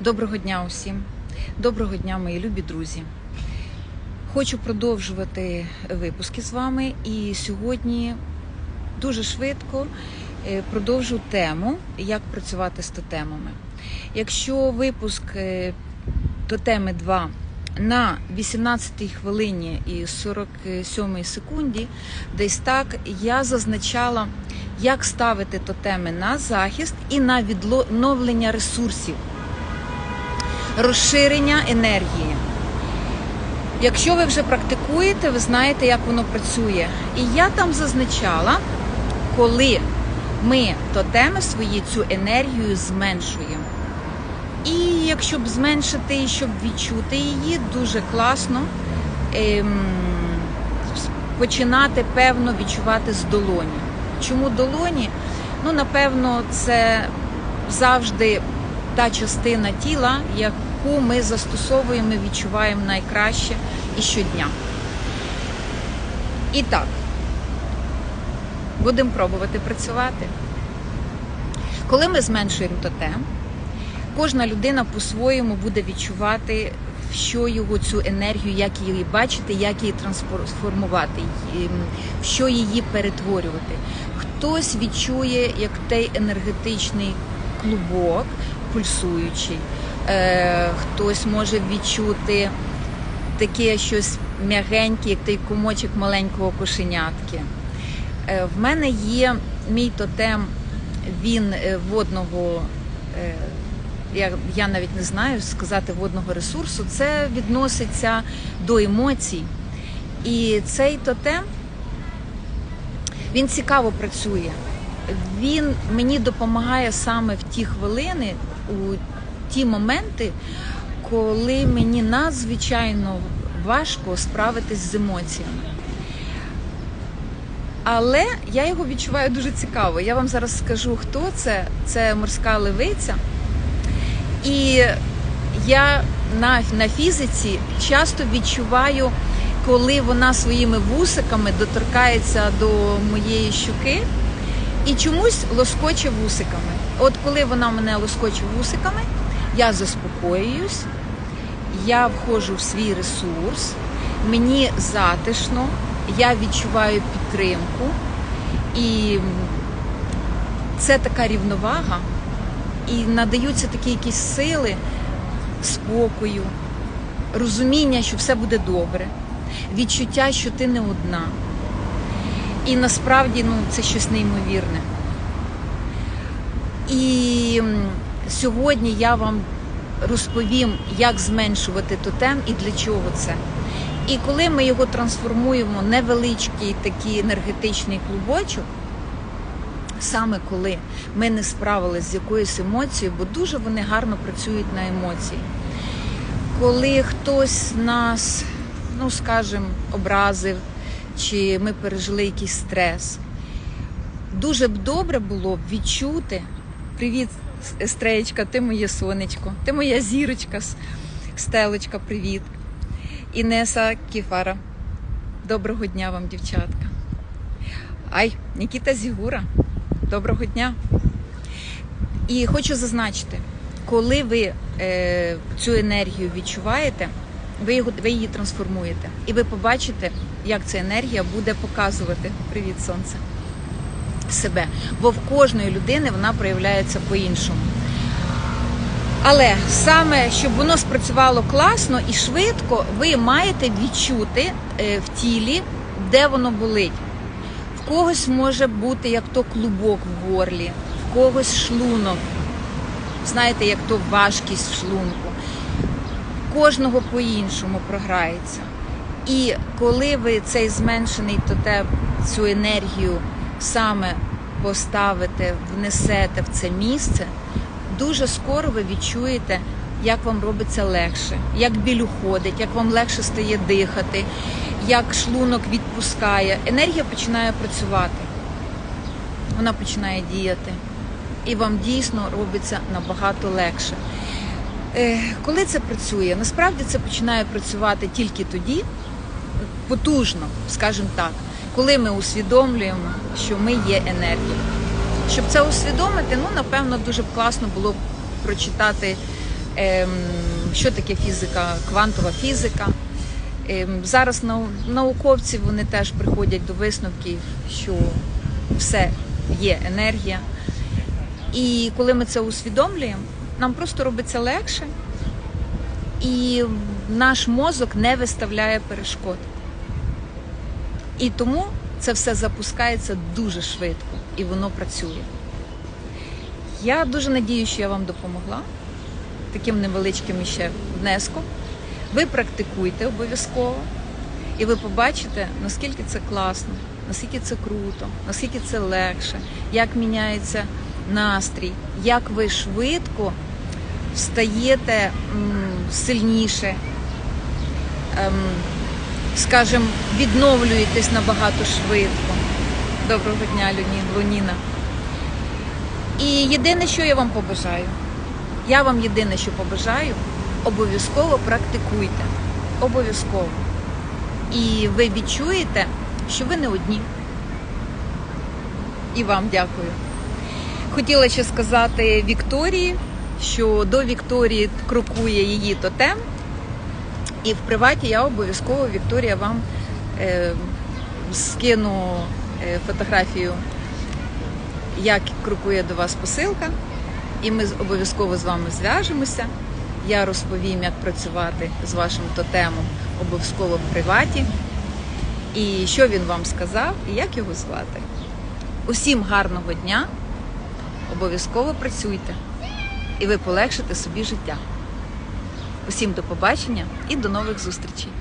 Доброго дня усім. Доброго дня, мої любі друзі. Хочу продовжувати випуски з вами і сьогодні дуже швидко е, продовжу тему, як працювати з тотемами. Якщо випуск е, тотеми 2 на 18 хвилині і 47 секунді, десь так я зазначала, як ставити тотеми на захист і на відновлення ресурсів розширення енергії. Якщо ви вже практикуєте, ви знаєте, як воно працює. І я там зазначала, коли ми тотеми свої цю енергію зменшуємо. І якщо б зменшити і щоб відчути її, дуже класно ем, починати певно відчувати з долоні. Чому долоні? Ну, напевно, це завжди та частина тіла, яку ми застосовуємо, і відчуваємо найкраще і щодня. І так, будемо пробувати працювати. Коли ми зменшуємо тотем, кожна людина по-своєму буде відчувати, що його цю енергію, як її бачити, як її трансформувати, в що її перетворювати. Хтось відчує, як той енергетичний клубок, пульсуючий. Е, Хтось може відчути таке щось м'ягеньке, як той комочок маленького кошенятки. Е, В мене є мій тотем, він е, водного, я, я навіть не знаю сказати водного ресурсу. Це відноситься до емоцій. І цей тотем він цікаво працює він мені допомагає саме в ті хвилини, у ті моменти, коли мені надзвичайно важко справитись з емоціями. Але я його відчуваю дуже цікаво. Я вам зараз скажу, хто це. Це морська левиця. І я на, на фізиці часто відчуваю, коли вона своїми вусиками доторкається до моєї щуки і чомусь лоскоче вусиками. От коли вона мене лоскоче вусиками, я заспокоююсь, я входжу в свій ресурс, мені затишно, я відчуваю підтримку. І це така рівновага, і надаються такі якісь сили, спокою, розуміння, що все буде добре, відчуття, що ти не одна. І насправді ну, це щось неймовірне. І сьогодні я вам розповім, як зменшувати тотем і для чого це. І коли ми його трансформуємо невеличкий такий енергетичний клубочок, саме коли ми не справилися з якоюсь емоцією, бо дуже вони гарно працюють на емоції. Коли хтось нас, ну скажімо, образив, чи ми пережили якийсь стрес. Дуже б добре було б відчути. Привіт, Естреєчка, ти моє сонечко, ти моя зірочка, стелечка, привіт. Інеса Кіфара. Доброго дня вам, дівчатка. Ай, Нікіта Зігура. Доброго дня. І хочу зазначити, коли ви е, цю енергію відчуваєте, ви, його, ви її трансформуєте. І ви побачите, як ця енергія буде показувати привіт, сонце себе. Бо в кожної людини вона проявляється по-іншому. Але саме, щоб воно спрацювало класно і швидко, ви маєте відчути е, в тілі, де воно болить. В когось може бути як то клубок в горлі, в когось шлунок. Знаєте, як то важкість в шлунку. Кожного по-іншому програється. І коли ви цей зменшений тотем, цю енергію саме поставите, внесете в це місце, дуже скоро ви відчуєте, як вам робиться легше, як біль уходить, як вам легше стає дихати, як шлунок відпускає. Енергія починає працювати, вона починає діяти. І вам дійсно робиться набагато легше. Е, коли це працює, насправді це починає працювати тільки тоді, потужно, скажімо так, коли ми усвідомлюємо, що ми є енергія. Щоб це усвідомити, ну напевно, дуже б класно було б прочитати ем, що таке фізика, квантова фізика. Ем, Зараз науковці вони теж приходять до висновків, що все є енергія. І коли ми це усвідомлюємо, нам просто робиться легше, і наш мозок не виставляє перешкод. І тому це все запускається дуже швидко і воно працює. Я дуже надію, що я вам допомогла таким невеличким ще внеском. Ви практикуйте обов'язково, і ви побачите, наскільки це класно, наскільки це круто, наскільки це легше, як міняється настрій, як ви швидко стаєте сильніше, ем, скажімо, відновлюєтесь набагато швидко. Доброго дня, Луніна. І єдине, що я вам побажаю, я вам єдине, що побажаю, обов'язково практикуйте. Обов'язково. І ви відчуєте, що ви не одні. І вам дякую. Хотіла ще сказати Вікторії, що до Вікторії крокує її тотем. І в приваті я обов'язково, Вікторія, вам е, скину е, фотографію, як крокує до вас посилка. І ми обов'язково з вами зв'яжемося. Я розповім, як працювати з вашим тотемом обов'язково в приваті. І що він вам сказав, і як його звати. Усім гарного дня! Обов'язково працюйте, і ви полегшите собі життя. Усім до побачення і до нових зустрічей!